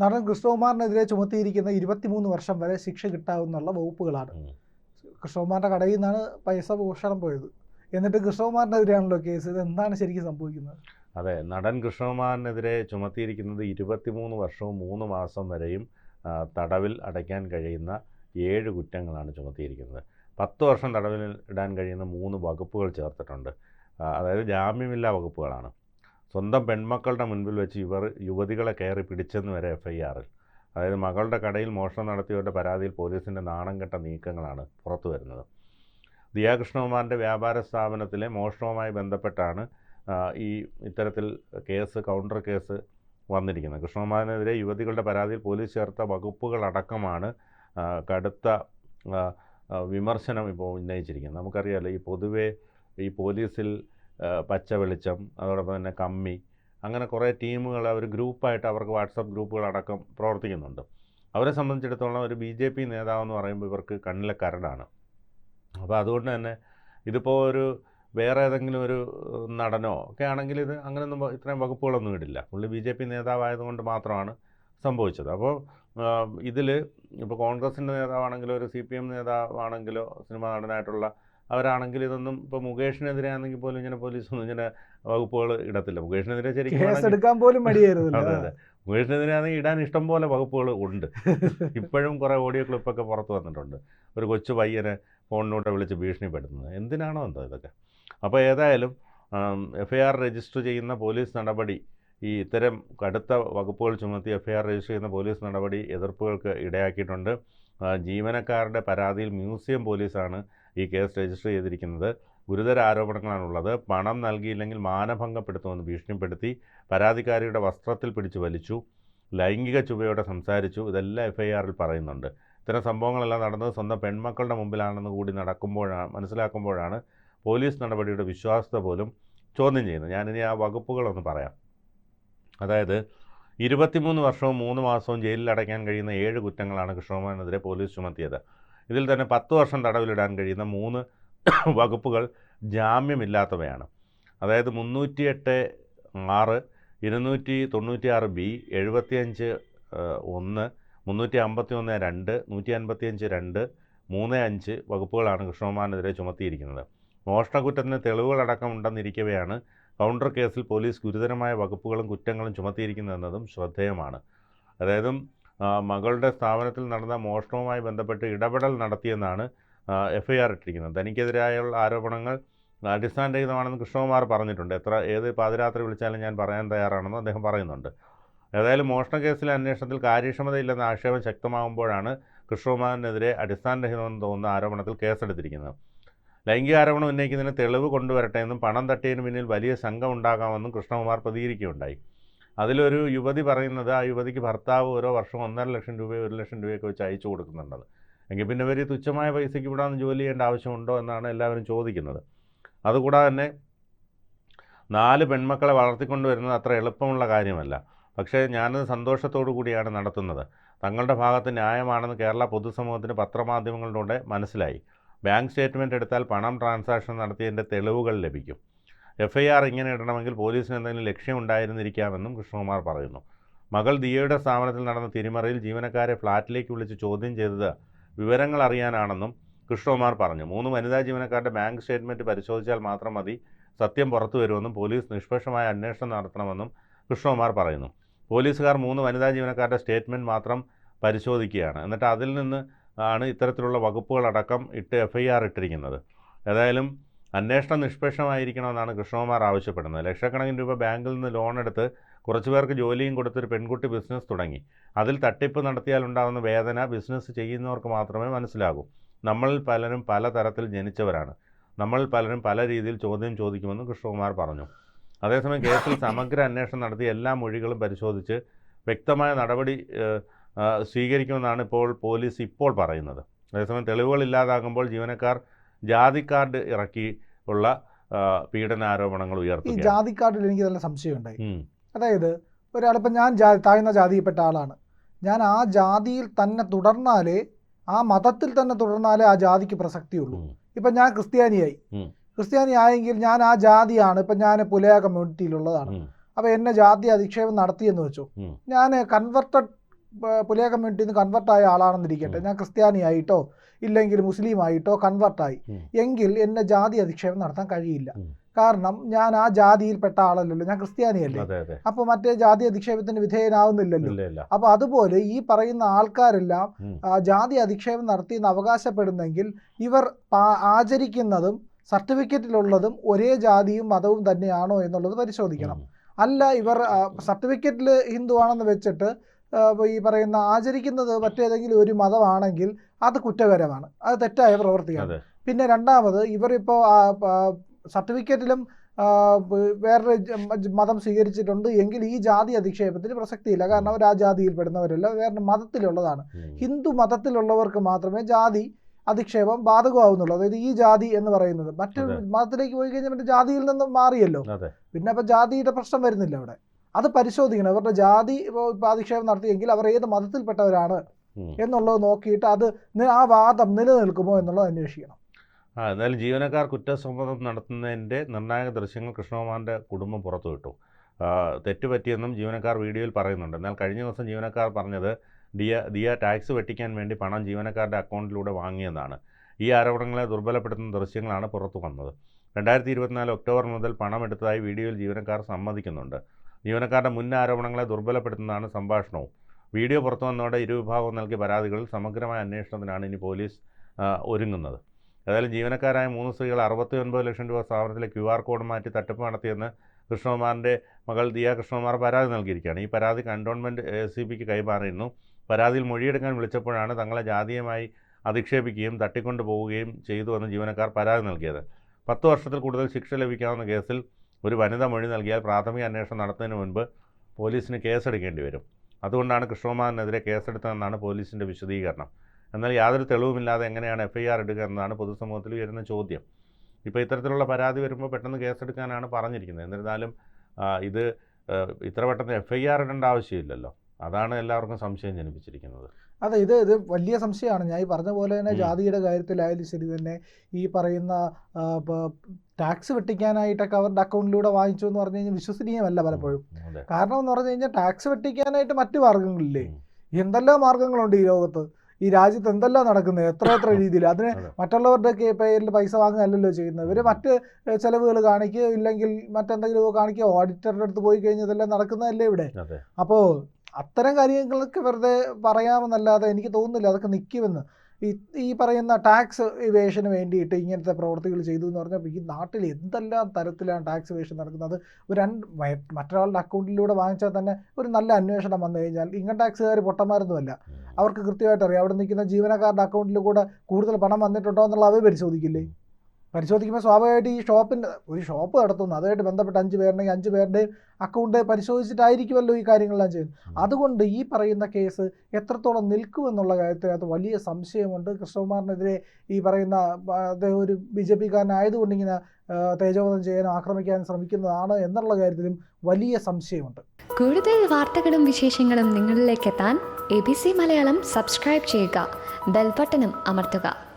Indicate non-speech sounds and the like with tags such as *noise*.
നടൻ കൃഷ്ണകുമാറിനെതിരെ ചുമത്തിയിരിക്കുന്ന ഇരുപത്തിമൂന്ന് വർഷം വരെ ശിക്ഷ കിട്ടാവുന്നുള്ള വകുപ്പുകളാണ്. കൃഷ്ണകുമാറിന്റെ കടയിൽ നിന്നാണ് പൈസ ഭൂഷണം പോയത്. എന്നിട്ട് കൃഷ്ണകുമാറിനെതിരെയാണല്ലോ കേസ്. ഇത് എന്താണ് ശരിക്കും സംഭവിക്കുന്നത്? അതെ നടൻ കൃഷ്ണകുമാറിനെതിരെ ചുമത്തിയിരിക്കുന്നത് ഇരുപത്തിമൂന്ന് വർഷവും മൂന്ന് മാസം വരെയും തടവിൽ അടയ്ക്കാൻ കഴിയുന്ന ഏഴ് കുറ്റങ്ങളാണ് ചുമത്തിയിരിക്കുന്നത്. പത്ത് വർഷം തടവിൽ ഇടാൻ കഴിയുന്ന മൂന്ന് വകുപ്പുകൾ ചേർത്തിട്ടുണ്ട്. അതായത് ജാമ്യമില്ലാ വകുപ്പുകളാണ്. സ്വന്തം പെൺമക്കളുടെ മുൻപിൽ വെച്ച് ഇവർ യുവതികളെ കയറി പിടിച്ചെന്ന് വരെ എഫ് ഐ ആറിൽ അതായത് മകളുടെ കടയിൽ മോഷണം നടത്തിയവരുടെ പരാതിയിൽ പോലീസിന്റെ നാണം കെട്ട നീക്കങ്ങളാണ് പുറത്തു വരുന്നത്. ദിയാകൃഷ്ണകുമാറിന്റെ വ്യാപാര സ്ഥാപനത്തിലെ മോഷണവുമായി ബന്ധപ്പെട്ടാണ് ഈ ഇത്തരത്തിൽ കേസ് കൗണ്ടർ കേസ് വന്നിരിക്കുന്നത്. കൃഷ്ണകുമാറിനെതിരെ യുവതികളുടെ പരാതിയിൽ പോലീസ് ചേർത്ത വകുപ്പുകളടക്കമാണ് കടുത്ത വിമർശനം ഇപ്പോൾ ഉന്നയിച്ചിരിക്കുന്നത്. നമുക്കറിയാമല്ലോ ഈ പൊതുവേ ഈ പോലീസിൽ പച്ച വെളിച്ചം അതോടൊപ്പം തന്നെ കമ്മി അങ്ങനെ കുറേ ടീമുകൾ അവർ ഗ്രൂപ്പായിട്ട് അവർക്ക് വാട്സപ്പ് ഗ്രൂപ്പുകളടക്കം പ്രവർത്തിക്കുന്നുണ്ട്. അവരെ സംബന്ധിച്ചിടത്തോളം ഒരു ബി ജെ പി നേതാവെന്ന് പറയുമ്പോൾ ഇവർക്ക് കണ്ണിലെ കരടാണ് അപ്പോൾ അതുകൊണ്ട് തന്നെ ഇതിപ്പോൾ ഒരു വേറെ ഏതെങ്കിലും ഒരു നടനോ ഒക്കെ ആണെങ്കിൽ ഇത് അങ്ങനെയൊന്നും ഇത്രയും വകുപ്പുകളൊന്നും ഇടില്ല. പുള്ളി ബി ജെ പി നേതാവായതുകൊണ്ട് മാത്രമാണ് സംഭവിച്ചത്. അപ്പോൾ ഇതിൽ ഇപ്പോൾ കോൺഗ്രസിന്റെ നേതാവാണെങ്കിലോ ഒരു സി പി എം നേതാവാണെങ്കിലോ സിനിമാ നടനായിട്ടുള്ള അവരാണെങ്കിൽ ഇതൊന്നും ഇപ്പോൾ മുകേഷിനെതിരെ ആണെങ്കിൽ പോലും ഇങ്ങനെ പോലീസൊന്നും ഇങ്ങനെ വകുപ്പുകൾ ഇടത്തില്ല. മുകേഷിനെതിരെ ശരിക്കും എടുക്കാൻ പോലും അതെ അതെ. മുകേഷിനെതിരെ ആണെങ്കിൽ ഇടാൻ ഇഷ്ടം പോലെ വകുപ്പുകൾ ഉണ്ട്. ഇപ്പോഴും കുറേ ഓഡിയോ ക്ലിപ്പൊക്കെ പുറത്ത് വന്നിട്ടുണ്ട്. ഒരു കൊച്ചു പയ്യനെ ഫോണിലൂടെ വിളിച്ച് ഭീഷണിപ്പെടുത്തുന്നത്. എന്തിനാണോ എന്തോ ഇതൊക്കെ? അപ്പോൾ ഏതായാലും എഫ് ഐ ആർ രജിസ്റ്റർ ചെയ്യുന്ന പോലീസ് നടപടി ഈ ഇത്തരം കടുത്ത വകുപ്പുകൾ ചുമത്തി എഫ് ഐ ആർ രജിസ്റ്റർ ചെയ്യുന്ന പോലീസ് നടപടി എതിർപ്പുകൾക്ക് ഇടയാക്കിയിട്ടുണ്ട്. ജീവനക്കാരുടെ പരാതിയിൽ മ്യൂസിയം പോലീസാണ് ഈ കേസ് രജിസ്റ്റർ ചെയ്തിരിക്കുന്നത്. ഗുരുതര ആരോപണങ്ങളാണുള്ളത്. പണം നൽകിയില്ലെങ്കിൽ മാനഭംഗപ്പെടുത്തുമെന്ന് ഭീഷണിപ്പെടുത്തി പരാതിക്കാരിയുടെ വസ്ത്രത്തിൽ പിടിച്ചു വലിച്ചു. ലൈംഗിക ചുവയോടെ സംസാരിച്ചു. ഇതെല്ലാം എഫ് ഐ ആറിൽ പറയുന്നുണ്ട്. ഇത്തരം സംഭവങ്ങളെല്ലാം നടന്നത് സ്വന്തം പെൺമക്കളുടെ മുമ്പിലാണെന്ന് കൂടി നടക്കുമ്പോഴാണ് മനസ്സിലാക്കുമ്പോഴാണ് പോലീസ് നടപടിയുടെ വിശ്വാസ്യത പോലും ചോദ്യം ചെയ്യുന്നത്. ഞാനിനി ആ വകുപ്പുകളൊന്ന് പറയാം. അതായത് ഇരുപത്തിമൂന്ന് വർഷവും മൂന്ന് മാസവും ജയിലിൽ അടയ്ക്കാൻ കഴിയുന്ന ഏഴ് കുറ്റങ്ങളാണ് കൃഷ്ണകുമാറിനെതിരെ പോലീസ് ചുമത്തിയത്. ഇതിൽ തന്നെ പത്ത് വർഷം തടവിലിടാൻ കഴിയുന്ന മൂന്ന് *coughs* വകുപ്പുകൾ ജാമ്യമില്ലാത്തവയാണ്. അതായത് മുന്നൂറ്റിയെട്ട് ആറ് ഇരുന്നൂറ്റി തൊണ്ണൂറ്റി ആറ് ബി എഴുപത്തിയഞ്ച് ഒന്ന് മുന്നൂറ്റി അമ്പത്തി ഒന്ന് രണ്ട് നൂറ്റി അൻപത്തിയഞ്ച് രണ്ട് മൂന്ന് അഞ്ച് വകുപ്പുകളാണ് കൃഷ്ണകുമാറിനെതിരെ ചുമത്തിയിരിക്കുന്നത്. മോഷണക്കുറ്റത്തിന് തെളിവുകളടക്കം ഉണ്ടെന്നിരിക്കവെയാണ് കൗണ്ടർ കേസിൽ പോലീസ് ഗുരുതരമായ വകുപ്പുകളും കുറ്റങ്ങളും ചുമത്തിയിരിക്കുന്നതെന്നതും ശ്രദ്ധേയമാണ്. അതായത് മകളുടെ സ്ഥാപനത്തിൽ നടന്ന മോഷണവുമായി ബന്ധപ്പെട്ട് ഇടപെടൽ നടത്തിയെന്നാണ് എഫ് ഐ ആർ ഇട്ടിരിക്കുന്നത്. തനിക്കെതിരായുള്ള ആരോപണങ്ങൾ അടിസ്ഥാനരഹിതമാണെന്ന് കൃഷ്ണകുമാർ പറഞ്ഞിട്ടുണ്ട്. എത്ര ഏത് പാതിരാത്രി വിളിച്ചാലും ഞാൻ പറയാൻ തയ്യാറാണെന്ന് അദ്ദേഹം പറയുന്നുണ്ട്. ഏതായാലും മോഷണ കേസിലെ അന്വേഷണത്തിൽ കാര്യക്ഷമതയില്ലെന്ന ആക്ഷേപം ശക്തമാകുമ്പോഴാണ് കൃഷ്ണകുമാറിനെതിരെ അടിസ്ഥാനരഹിതമെന്ന് തോന്നുന്ന ആരോപണത്തിൽ കേസെടുത്തിരിക്കുന്നത്. ലൈംഗിക ആരോപണം ഉന്നയിക്കുന്നതിന് തെളിവ് കൊണ്ടുവരട്ടെ എന്നും പണം തട്ടിയതിന് പിന്നിൽ വലിയ സംഘം ഉണ്ടാകാമെന്നും കൃഷ്ണകുമാർ പ്രതികരിക്കുകയുണ്ടായി. അതിലൊരു യുവതി പറയുന്നത് ആ യുവതിക്ക് ഭർത്താവ് ഓരോ വർഷം ഒന്നര ലക്ഷം രൂപയോ ഒരു ലക്ഷം രൂപയൊക്കെ വെച്ച് അയച്ചു കൊടുക്കുന്നുണ്ടത് എങ്കിൽ പിന്നെ ഇവർ തുച്ഛമായ പൈസയ്ക്ക് ഇവിടെ നിന്ന് ജോലി ചെയ്യേണ്ട ആവശ്യമുണ്ടോ എന്നാണ് എല്ലാവരും ചോദിക്കുന്നത്. അതുകൂടാതെ തന്നെ നാല് പെൺമക്കളെ വളർത്തിക്കൊണ്ട് വരുന്നത് അത്ര എളുപ്പമുള്ള കാര്യമല്ല. പക്ഷേ ഞാനത് സന്തോഷത്തോടു കൂടിയാണ് നടത്തുന്നത്. തങ്ങളുടെ ഭാഗത്ത് ന്യായമാണെന്ന് കേരള പൊതുസമൂഹത്തിന് പത്രമാധ്യമങ്ങളിലൂടെ മനസ്സിലായി. ബാങ്ക് സ്റ്റേറ്റ്മെന്റ് എടുത്താൽ പണം ട്രാൻസാക്ഷൻ നടത്തിയതിന്റെ തെളിവുകൾ ലഭിക്കും. എഫ് ഐ ആർ ഇങ്ങനെ ഇടണമെങ്കിൽ പോലീസിന് എന്തെങ്കിലും ലക്ഷ്യമുണ്ടായിരുന്നിരിക്കാമെന്നും കൃഷ്ണകുമാർ പറയുന്നു. മകൾ ദിയയുടെ സ്ഥാപനത്തിൽ നടന്ന തിരിമറിയിൽ ജീവനക്കാരെ ഫ്ളാറ്റിലേക്ക് വിളിച്ച് ചോദ്യം ചെയ്തത് വിവരങ്ങൾ അറിയാനാണെന്നും കൃഷ്ണകുമാർ പറഞ്ഞു. മൂന്ന് വനിതാ ജീവനക്കാരുടെ ബാങ്ക് സ്റ്റേറ്റ്മെന്റ് പരിശോധിച്ചാൽ മാത്രം മതി സത്യം പുറത്തു വരുമെന്നും പോലീസ് നിഷ്പക്ഷമായ അന്വേഷണം നടത്തണമെന്നും കൃഷ്ണകുമാർ പറയുന്നു. പോലീസുകാർ മൂന്ന് വനിതാ ജീവനക്കാരുടെ സ്റ്റേറ്റ്മെന്റ് മാത്രം പരിശോധിക്കുകയാണ്. എന്നിട്ട് അതിൽ നിന്ന് ആണ് ഇത്തരത്തിലുള്ള വകുപ്പുകളടക്കം ഇട്ട് എഫ് ഐ ആർ ഇട്ടിരിക്കുന്നത്. ഏതായാലും അന്വേഷണം നിഷ്പക്ഷമായിരിക്കണമെന്നാണ് കൃഷ്ണകുമാർ ആവശ്യപ്പെടുന്നത്. ലക്ഷക്കണക്കിന് രൂപ ബാങ്കിൽ നിന്ന് ലോൺ എടുത്ത് കുറച്ചു പേർക്ക് ജോലിയും കൊടുത്തൊരു പെൺകുട്ടി ബിസിനസ് തുടങ്ങി. അതിൽ തട്ടിപ്പ് നടത്തിയാൽ ഉണ്ടാകുന്ന വേദന ബിസിനസ് ചെയ്യുന്നവർക്ക് മാത്രമേ മനസ്സിലാകൂ. നമ്മൾ പലരും പല തരത്തിൽ ജനിച്ചവരാണ്. നമ്മൾ പലരും പല രീതിയിൽ ചോദ്യം ചോദിക്കുമെന്ന് കൃഷ്ണകുമാർ പറഞ്ഞു. അതേസമയം കേസിൽ സമഗ്ര അന്വേഷണം നടത്തി എല്ലാ മൊഴികളും പരിശോധിച്ച് വ്യക്തമായ നടപടി സ്വീകരിക്കുമെന്നാണ് ഇപ്പോൾ പോലീസ് ഇപ്പോൾ പറയുന്നത്. അതേസമയം തെളിവുകൾ ഇല്ലാതാകുമ്പോൾ ജീവനക്കാർ ജാതി കാർഡ് ഇറക്കി ഉള്ള പീഡനാരോപണങ്ങൾ പീഡനാരോപണങ്ങൾ ഈ കാർഡിൽ എനിക്ക് നല്ല സംശയമുണ്ടായി. ഉണ്ടായി അതായത് ഒരാളിപ്പോൾ ഞാൻ ജാതി താഴ്ന്ന ജാതിയിൽപ്പെട്ട ആളാണ്. ഞാൻ ആ ജാതിയിൽ തന്നെ തുടർന്നാലേ ആ മതത്തിൽ തന്നെ തുടർന്നാലേ ആ ജാതിക്ക് പ്രസക്തിയുള്ളൂ. ഇപ്പം ഞാൻ ക്രിസ്ത്യാനിയായി. ക്രിസ്ത്യാനി ആയെങ്കിൽ ഞാൻ ആ ജാതിയാണ് ഇപ്പം ഞാൻ പുലയ കമ്മ്യൂണിറ്റിയിലുള്ളതാണ്. അപ്പോൾ എന്നെ ജാതി അധിക്ഷേപം നടത്തിയെന്ന് വെച്ചു. ഞാൻ കൺവെർട്ടഡ് പുലിയ കമ്മ്യൂണിറ്റിയിൽ നിന്ന് കൺവെർട്ടായ ആളാണെന്നിരിക്കട്ടെ. ഞാൻ ക്രിസ്ത്യാനിയായിട്ടോ ഇല്ലെങ്കിൽ മുസ്ലിം ആയിട്ടോ കൺവെർട്ടായി. എങ്കിൽ എന്നെ ജാതി അധിക്ഷേപം നടത്താൻ കഴിയില്ല. കാരണം ഞാൻ ആ ജാതിയിൽപ്പെട്ട ആളല്ലല്ലോ. ഞാൻ ക്രിസ്ത്യാനിയല്ലേ? അപ്പോൾ മറ്റേ ജാതി അധിക്ഷേപത്തിന് വിധേയനാവുന്നില്ലല്ലോ. അപ്പോൾ അതുപോലെ ഈ പറയുന്ന ആൾക്കാരെല്ലാം ജാതി അധിക്ഷേപം നടത്തി എന്ന് അവകാശപ്പെടുന്നെങ്കിൽ ഇവർ ആചരിക്കുന്നതും സർട്ടിഫിക്കറ്റിലുള്ളതും ഒരേ ജാതിയും മതവും തന്നെയാണോ എന്നുള്ളത് പരിശോധിക്കണം. അല്ല ഇവർ സർട്ടിഫിക്കറ്റിൽ ഹിന്ദു ആണെന്ന് വെച്ചിട്ട് ഈ പറയുന്ന ആചരിക്കുന്നത് മറ്റേതെങ്കിലും ഒരു മതമാണെങ്കിൽ അത് കുറ്റകരമാണ്. അത് തെറ്റായ പ്രവൃത്തിയാണ്. പിന്നെ രണ്ടാമത് ഇവരിപ്പോൾ സർട്ടിഫിക്കറ്റിലും വേറൊരു മതം സ്വീകരിച്ചിട്ടുണ്ട് എങ്കിൽ ഈ ജാതി അധിക്ഷേപത്തിന് പ്രസക്തിയില്ല. കാരണം അവർ ആ ജാതിയിൽപ്പെടുന്നവരല്ല വേറെ മതത്തിലുള്ളതാണ്. ഹിന്ദു മതത്തിലുള്ളവർക്ക് മാത്രമേ ജാതി അധിക്ഷേപം ബാധകമാവുന്നുള്ളൂ. അതായത് ഈ ജാതി എന്ന് പറയുന്നത്. മറ്റൊരു മതത്തിലേക്ക് പോയി കഴിഞ്ഞാൽ പിന്നെ ജാതിയിൽ നിന്നും മാറിയല്ലോ. പിന്നെ അപ്പം ജാതിയുടെ പ്രശ്നം വരുന്നില്ല അവിടെ. അത് പരിശോധിക്കണം. അവരുടെ ജാതി അധിക്ഷേപം നടത്തിയെങ്കിൽ അവർ ഏത് മതത്തിൽപ്പെട്ടവരാണ് എന്നുള്ളത് നോക്കിയിട്ട് അത് ആ വാദം നിലനിൽക്കുമോ എന്നുള്ളത് അന്വേഷിക്കണം. ആ എന്നാലും ജീവനക്കാർ കുറ്റസമ്മതം നടത്തുന്നതിന്റെ നിർണായക ദൃശ്യങ്ങൾ കൃഷ്ണകുമാറിന്റെ കുടുംബം പുറത്തുവിട്ടു തെറ്റുപറ്റിയെന്നും ജീവനക്കാർ വീഡിയോയിൽ പറയുന്നുണ്ട്. എന്നാൽ കഴിഞ്ഞ ദിവസം ജീവനക്കാർ പറഞ്ഞത് ദിയ ദിയ ടാക്സ് വെട്ടിക്കാൻ വേണ്ടി പണം ജീവനക്കാരുടെ അക്കൗണ്ടിലൂടെ വാങ്ങിയതാണ് ഈ ആരോപണങ്ങളെ ദുർബലപ്പെടുത്തുന്ന ദൃശ്യങ്ങളാണ് പുറത്തു വന്നത്. രണ്ടായിരത്തി ഇരുപത്തിനാല് ഒക്ടോബർ മുതൽ പണം എടുത്തതായി വീഡിയോയിൽ ജീവനക്കാർ സമ്മതിക്കുന്നുണ്ട്. ജീവനക്കാരുടെ മുൻ ആരോപണങ്ങളെ ദുർബലപ്പെടുത്തുന്നതാണ് സംഭാഷണവും. വീഡിയോ പുറത്തു വന്നതോടെ ഇരുവിഭാഗവും നൽകിയ പരാതികളിൽ സമഗ്രമായ അന്വേഷണത്തിനാണ് ഇനി പോലീസ് ഒരുങ്ങുന്നത്. ഏതായാലും ജീവനക്കാരായ മൂന്ന് സ്ത്രീകൾ അറുപത്തി ഒൻപത് ലക്ഷം രൂപ സ്ഥാപനത്തിലെ ക്യു ആർ കോഡ് മാറ്റി തട്ടിപ്പ് നടത്തിയെന്ന് കൃഷ്ണകുമാറിന്റെ മകൾ ദിയ കൃഷ്ണകുമാർ പരാതി നൽകിയിരിക്കുകയാണ്. ഈ പരാതി കണ്ടോൺമെന്റ് എ സി പിക്ക് കൈമാറിയിരുന്നു. പരാതിയിൽ മൊഴിയെടുക്കാൻ വിളിച്ചപ്പോഴാണ് തങ്ങളെ ജാതീയമായി അധിക്ഷേപിക്കുകയും തട്ടിക്കൊണ്ടു പോവുകയും ചെയ്തുവെന്ന് ജീവനക്കാർ പരാതി നൽകിയത്. പത്ത് വർഷത്തിൽ കൂടുതൽ ശിക്ഷ ലഭിക്കാവുന്ന കേസിൽ ഒരു വനിത മൊഴി നൽകിയാൽ പ്രാഥമിക അന്വേഷണം നടത്തുന്നതിന് മുൻപ് പോലീസിന് കേസെടുക്കേണ്ടി വരും. അതുകൊണ്ടാണ് കൃഷ്ണകുമാറിനെതിരെ കേസെടുത്തതെന്നാണ് പോലീസിന്റെ വിശദീകരണം. എന്നാൽ യാതൊരു തെളിവുമില്ലാതെ എങ്ങനെയാണ് എഫ് ഐ ആർ എടുക്കുക എന്നതാണ് പൊതുസമൂഹത്തിൽ വരുന്ന ചോദ്യം. ഇപ്പോൾ ഇത്തരത്തിലുള്ള പരാതി വരുമ്പോൾ പെട്ടെന്ന് കേസെടുക്കാനാണ് പറഞ്ഞിരിക്കുന്നത്. എന്നിരുന്നാലും ഇത് ഇത്ര പെട്ടെന്ന് എഫ് ഐ ആർ ഇടേണ്ട ആവശ്യമില്ലല്ലോ. അതാണ് എല്ലാവർക്കും സംശയം ജനിപ്പിച്ചിരിക്കുന്നത്. അതെ ഇത് ഇത് വലിയ സംശയമാണ്. ഞാൻ ഈ പറഞ്ഞ പോലെ തന്നെ. ജാതിയുടെ കാര്യത്തിലായാലും ശരി തന്നെ ഈ പറയുന്ന ടാക്സ് വെട്ടിക്കാനായിട്ടൊക്കെ അവരുടെ അക്കൗണ്ടിലൂടെ വാങ്ങിച്ചു എന്ന് പറഞ്ഞു കഴിഞ്ഞാൽ വിശ്വസനീയമല്ല പലപ്പോഴും. കാരണം എന്ന് പറഞ്ഞു കഴിഞ്ഞാൽ ടാക്സ് വെട്ടിക്കാനായിട്ട് മറ്റു മാർഗങ്ങളില്ലേ. എന്തെല്ലാം മാർഗങ്ങളുണ്ട് ഈ ലോകത്ത്? ഈ രാജ്യത്ത് എന്തെല്ലാം നടക്കുന്നത്? എത്ര എത്ര രീതിയിൽ? അതിന് മറ്റുള്ളവരുടെ പേരിൽ പൈസ വാങ്ങുകയല്ലല്ലോ ചെയ്യുന്നത്. ഇവർ മറ്റ് ചിലവുകൾ കാണിക്കുക ഇല്ലെങ്കിൽ മറ്റെന്തെങ്കിലും കാണിക്കുക ഓഡിറ്ററിന്റെ അടുത്ത് പോയി കഴിഞ്ഞാൽ ഇതെല്ലാം നടക്കുന്നതല്ലേ ഇവിടെ? അപ്പോൾ അത്തരം കാര്യങ്ങളൊക്കെ വെറുതെ പറയാമെന്നല്ലാതെ എനിക്ക് തോന്നുന്നില്ല അതൊക്കെ നിൽക്കുമെന്ന് ഈ ഈ പറയുന്ന ടാക്സ് ഇവേഷന് വേണ്ടിയിട്ട് ഇങ്ങനത്തെ പ്രവർത്തികൾ ചെയ്തു എന്ന് പറഞ്ഞാൽ ഈ നാട്ടിൽ എന്തെല്ലാം തരത്തിലാണ് ടാക്സ് ഇവേഷൻ നടക്കുന്നത്? ഒരു രണ്ട് മറ്റൊരാളുടെ അക്കൗണ്ടിലൂടെ വാങ്ങിച്ചാൽ തന്നെ ഒരു നല്ല അന്വേഷണം വന്നു കഴിഞ്ഞാൽ ഇൻകം ടാക്സുകാർ പൊട്ടന്മാരൊന്നുമല്ല. അവർക്ക് കൃത്യമായിട്ട് അറിയാം. അവിടെ നിൽക്കുന്ന ജീവനക്കാരുടെ അക്കൗണ്ടിൽ കൂടെ കൂടുതൽ പണം വന്നിട്ടുണ്ടോ എന്നുള്ള അവർ പരിശോധിക്കില്ലേ? പരിശോധിക്കുമ്പോൾ സ്വാഭാവികമായിട്ട് ഈ ഷോപ്പിന്റെ ഒരു ഷോപ്പ് നടത്തുന്നു. അതുമായിട്ട് ബന്ധപ്പെട്ട അഞ്ച് പേരുണ്ടെങ്കിൽ അഞ്ച് പേരുടെയും അക്കൗണ്ട് പരിശോധിച്ചിട്ടായിരിക്കുമല്ലോ ഈ കാര്യങ്ങളെല്ലാം ചെയ്യുന്നത്. അതുകൊണ്ട് ഈ പറയുന്ന കേസ് എത്രത്തോളം നിൽക്കുമെന്നുള്ള കാര്യത്തിനകത്ത് വലിയ സംശയമുണ്ട്. കൃഷ്ണകുമാറിനെതിരെ ഈ പറയുന്ന അദ്ദേഹം ഒരു ബി ജെ പിക്കാരനായതുകൊണ്ട് ഇങ്ങനെ തേജോവധം ചെയ്യാനും ആക്രമിക്കാനും ശ്രമിക്കുന്നതാണ് എന്നുള്ള കാര്യത്തിലും വലിയ സംശയമുണ്ട്. കൂടുതൽ വാർത്തകളും വിശേഷങ്ങളും നിങ്ങളിലേക്ക് എത്താൻ A B C Malayalam subscribe ചെയ്യുക. ബെൽബട്ടനും അമർത്തുക.